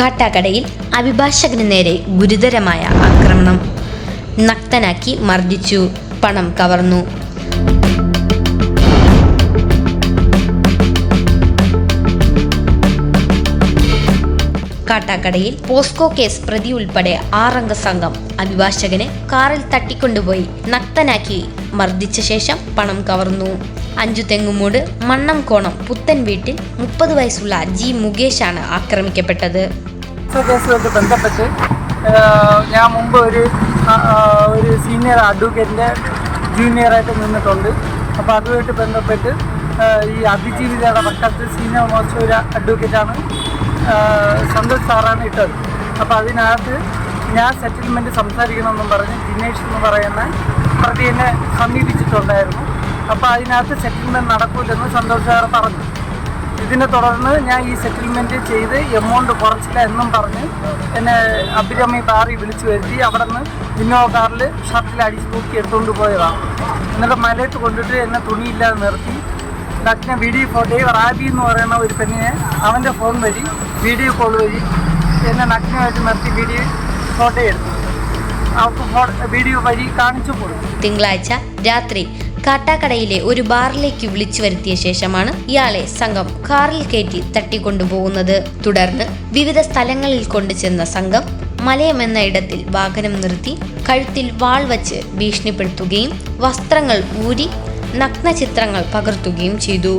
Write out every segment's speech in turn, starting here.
കാട്ടാക്കടയിൽ അഭിഭാഷകന് നേരെ ഗുരുതരമായ ആക്രമണം. നക്തനാക്കി മർദ്ദിച്ചു. പണം കവർന്നു. കാട്ടാക്കടയിൽ പോസ്കോ കേസ് പ്രതി ഉൾപ്പെടെ ആറംഗ സംഘം അഭിഭാഷകനെ കാറിൽ തട്ടിക്കൊണ്ടുപോയി നക്തനാക്കി മർദ്ദിച്ച ശേഷം പണം കവർന്നു. അഞ്ചു തെങ്ങുമൂട് മണ്ണം കോണം പുത്തൻ വീട്ടിൽ മുപ്പത് വയസ്സുള്ള ജി മുകേഷാണ് ആക്രമിക്കപ്പെട്ടത്. ബന്ധപ്പെട്ട് ഞാൻ മുമ്പ് ഒരു ഒരു സീനിയർ അഡ്വക്കേറ്റിന്റെ ജൂനിയറായിട്ട് നിന്നിട്ടുണ്ട്. അപ്പോൾ അതുമായിട്ട് ബന്ധപ്പെട്ട് ഈ അതിജീവിതയുടെ പക്കത്ത് സീനിയർ മോസ്റ്റ് ഒരു അഡ്വക്കേറ്റാണ് സന്തോഷ് സാറാണ് ഇട്ടത്. അപ്പോൾ അതിനകത്ത് ഞാൻ സെറ്റിൽമെന്റ് സംസാരിക്കണമെന്നും പറഞ്ഞ് ദിനേഷ് എന്ന് പറയുന്ന പ്രതിയെ സമീപിച്ചിട്ടുണ്ടായിരുന്നു. അപ്പോൾ അതിനകത്ത് സെറ്റിൽമെന്റ് നടക്കില്ലെന്ന് സന്തോഷ് പറഞ്ഞു. ഇതിനെ തുടർന്ന് ഞാൻ ഈ സെറ്റിൽമെന്റ് ചെയ്ത് എമൗണ്ട് കുറച്ചില്ല എന്നും പറഞ്ഞ് എന്നെ അഭിരമി ബാറി വിളിച്ചു വരുത്തി. അവിടെ നിന്ന് ഇന്നോവ കാറിൽ ഷർട്ടിൽ അടിച്ച് തൂക്കി എടുത്തുകൊണ്ട് പോയതാണ് എന്നിട്ട് മലയത്ത് കൊണ്ടിട്ട് എന്നെ തുണിയില്ലാതെ നിർത്തി. ഡാക്ടറിനെ വീഡിയോ കോൾ ചെയ്യും റാബി എന്ന് പറയുന്ന ഒരു പെണ്ണിനെ അവന്റെ ഫോൺ വഴി വീഡിയോ കോൾ വഴി എന്നെ നഗ്നമായിട്ട് നിർത്തി വീഡിയോ ഫോട്ടോ എടുത്തു. അവർക്ക് വീഡിയോ വഴി കാണിച്ചു കൊടുത്തു. തിങ്കളാഴ്ച രാത്രി കാട്ടാക്കടയിലെ ഒരു ബാറിലേക്ക് വിളിച്ചു വരുത്തിയ ശേഷമാണ് ഇയാളെ സംഘം കാറിൽ കയറ്റി തട്ടിക്കൊണ്ടുപോകുന്നത്. തുടർന്ന് വിവിധ സ്ഥലങ്ങളിൽ കൊണ്ടുചെന്ന സംഘം മലയം എന്ന ഇടത്തിൽ വാഹനം നിർത്തി കഴുത്തിൽ വാൾ വച്ച് ഭീഷണിപ്പെടുത്തുകയും വസ്ത്രങ്ങൾ ഊരി നഗ്ന ചിത്രങ്ങൾ പകർത്തുകയും ചെയ്തു.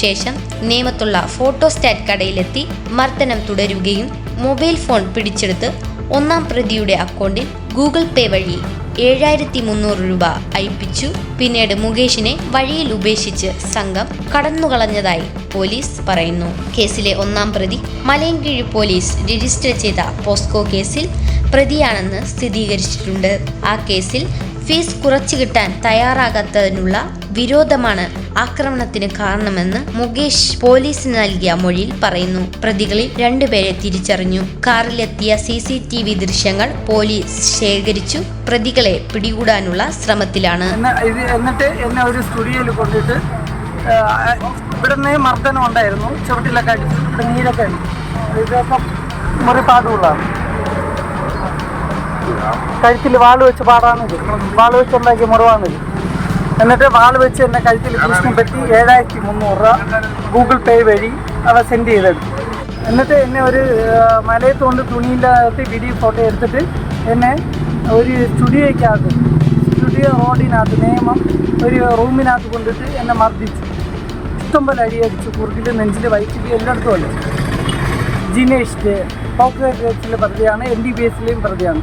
ശേഷം നേമത്തുള്ള ഫോട്ടോസ്റ്റാറ്റ് കടയിലെത്തി മർദ്ദനം തുടരുകയും മൊബൈൽ ഫോൺ പിടിച്ചെടുത്ത് ഒന്നാം പ്രതിയുടെ അക്കൗണ്ടിൽ ഗൂഗിൾ പേ വഴി ഏഴായിരത്തി മുന്നൂറ് രൂപ അയപ്പിച്ചു. പിന്നീട് മുകേഷിനെ വഴിയിൽ ഉപേക്ഷിച്ച് സംഘം കടന്നുകളഞ്ഞതായി പോലീസ് പറയുന്നു. കേസിലെ ഒന്നാം പ്രതി മലയൻകീഴ് പോലീസ് രജിസ്റ്റർ ചെയ്ത പോസ്കോ കേസിൽ പ്രതിയാണെന്ന് സ്ഥിരീകരിച്ചിട്ടുണ്ട്. ആ കേസിൽ ഫീസ് കുറച്ചു കിട്ടാൻ തയ്യാറാകാത്തതിനുള്ള വിരോധമാണ് ആക്രമണത്തിന് കാരണമെന്ന് മുകേഷ് പോലീസിന് നൽകിയ മൊഴിയിൽ പറയുന്നു. പ്രതികളിൽ രണ്ടുപേരെ തിരിച്ചറിഞ്ഞു. കാറിലെത്തിയ സി സി ടി വി ദൃശ്യങ്ങൾ പോലീസ് ശേഖരിച്ചു. പ്രതികളെ പിടികൂടാനുള്ള ശ്രമത്തിലാണ്. എന്നെ എന്നിട്ട് എന്നെ ഒരു സ്റ്റുഡിയോയിൽ കൊണ്ടിട്ട് ഇവിടുന്ന് മർദ്ദനം ഉണ്ടായിരുന്നു. ചുവട്ടിലൊക്കെ അടിച്ചു നീരൊക്കെ ഇതൊക്കെ മുറിപ്പാടുകളാണ് കഴുത്തിൽ വാൾ വെച്ച് പാടാണിത് വാൾ വെച്ച് ഉണ്ടാക്കി മുറിവാണിത് എന്നിട്ട് വാൾ വെച്ച് എന്നെ കഴുത്തിൽ ഭീഷണിപ്പെടുത്തി ഏഴായിരത്തി മുന്നൂറ് രൂപ ഗൂഗിൾ പേ വഴി അവ സെൻഡ് ചെയ്തെടുത്തു. എന്നിട്ട് എന്നെ ഒരു ആ, മലയത്ത് കൊണ്ട് തുണിയില്ലാത്ത വീഡിയോ ഫോട്ടോ എടുത്തിട്ട് എന്നെ ഒരു സ്റ്റുഡിയോയ്ക്കകത്ത് സ്റ്റുഡിയോ റോഡിനകത്ത് നിയമം ഒരു റൂമിനകത്ത് കൊണ്ടിട്ട് എന്നെ മർദ്ദിച്ചു. ഇഷ്ടംപോലെ അടിയടിച്ചു കുറുക്കിൽ നെഞ്ചിൽ വയറ്റിൽ എല്ലായിടത്തും അല്ലേ ജിനേഷ് പോക്കറ്റ് കേസിലെ പ്രതിയാണ് എൻ ഡി ബി എസിലെയും പ്രതിയാണ്.